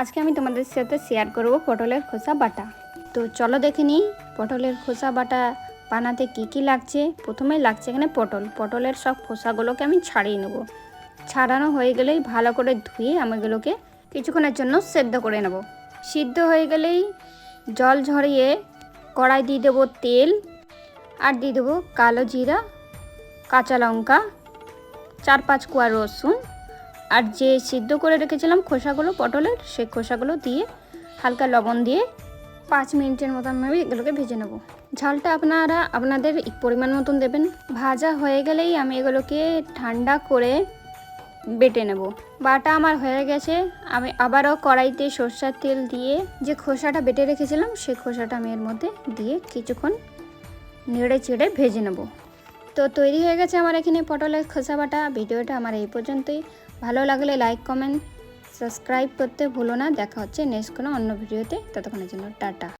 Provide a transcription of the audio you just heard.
আজকে আমি তোমাদের সাথে শেয়ার করব পটলের খোসা বাটা। তো চলো দেখে নিই পটলের খোসা বাটা বানাতে কি কি লাগছে। প্রথমেই লাগছে এখানে পটল। পটলের সব খোসাগুলোকে আমি ছাড়িয়ে নেব। ছাড়ানো হয়ে গেলেই ভালো করে ধুয়ে আমি এগুলোকে কিছুক্ষণের জন্য সেদ্ধ করে নেব। সিদ্ধ হয়ে গেলেই জল ঝরিয়ে কড়াই দিয়ে দেবো তেল আর দিয়ে দেবো কালো জিরা, কাঁচা লঙ্কা, চার পাঁচ কুয়া রসুন আর যে সিদ্ধ করে রেখেছিলাম খোসাগুলো, পটলের, সেই খোসাগুলো দিয়ে হালকা লবণ দিয়ে পাঁচ মিনিটের মতন আমি এগুলোকে ভেজে নেব। ঝালটা আপনারা, আপনাদের পরিমাণ মতন দেবেন। ভাজা হয়ে গেলেই আমি এগুলোকে ঠান্ডা করে বেটে নেব। বাটা আমার হয়ে গেছে। আমি আবারও কড়াইতে সর্ষার তেল দিয়ে যে খোসাটা বেটে রেখেছিলাম, সেই খোসাটা আমি এর মধ্যে দিয়ে কিছুক্ষণ নেড়ে চেড়ে ভেজে নেব। তো তৈরি হয়ে গেছে আমার এখানে পটলের খোসা বাটা। ভিডিওটা আমার এই পর্যন্তই। ভালো লাগলে লাইক কমেন্ট সাবস্ক্রাইব করতে ভুলো না। দেখা হচ্ছে নেক্সট কোনো অন্য ভিডিওতে ততক্ষণের জন্য টাটা।